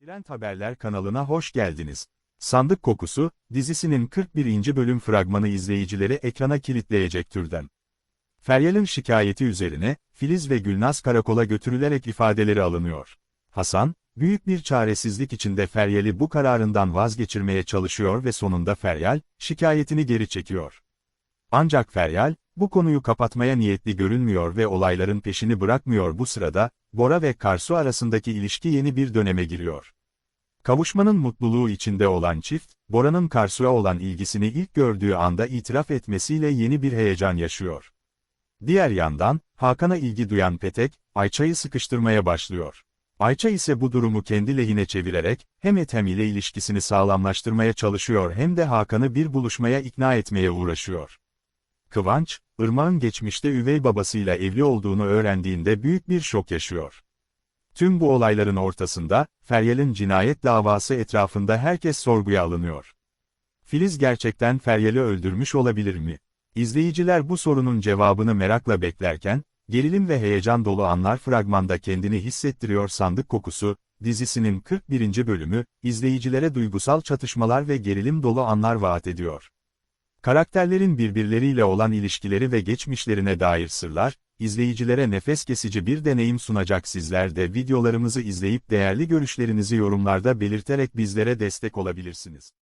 Trend Haberler kanalına hoş geldiniz. Sandık Kokusu, dizisinin 41. bölüm fragmanı izleyicileri ekrana kilitleyecek türden. Feryal'in şikayeti üzerine, Filiz ve Gülnaz karakola götürülerek ifadeleri alınıyor. Hasan, büyük bir çaresizlik içinde Feryal'i bu kararından vazgeçirmeye çalışıyor ve sonunda Feryal, şikayetini geri çekiyor. Ancak Feryal, bu konuyu kapatmaya niyetli görünmüyor ve olayların peşini bırakmıyor bu sırada, Bora ve Karsu arasındaki ilişki yeni bir döneme giriyor. Kavuşmanın mutluluğu içinde olan çift, Bora'nın Karsu'ya olan ilgisini ilk gördüğü anda itiraf etmesiyle yeni bir heyecan yaşıyor. Diğer yandan, Hakan'a ilgi duyan Petek, Ayça'yı sıkıştırmaya başlıyor. Ayça ise bu durumu kendi lehine çevirerek, hem Ethem ile ilişkisini sağlamlaştırmaya çalışıyor hem de Hakan'ı bir buluşmaya ikna etmeye uğraşıyor. Kıvanç, Irmak'ın geçmişte üvey babasıyla evli olduğunu öğrendiğinde büyük bir şok yaşıyor. Tüm bu olayların ortasında, Feryal'in cinayet davası etrafında herkes sorguya alınıyor. Filiz gerçekten Feryal'i öldürmüş olabilir mi? İzleyiciler bu sorunun cevabını merakla beklerken, gerilim ve heyecan dolu anlar fragmanda kendini hissettiriyor sandık kokusu, dizisinin 41. bölümü, izleyicilere duygusal çatışmalar ve gerilim dolu anlar vaat ediyor. Karakterlerin birbirleriyle olan ilişkileri ve geçmişlerine dair sırlar, izleyicilere nefes kesici bir deneyim sunacak sizler de videolarımızı izleyip değerli görüşlerinizi yorumlarda belirterek bizlere destek olabilirsiniz.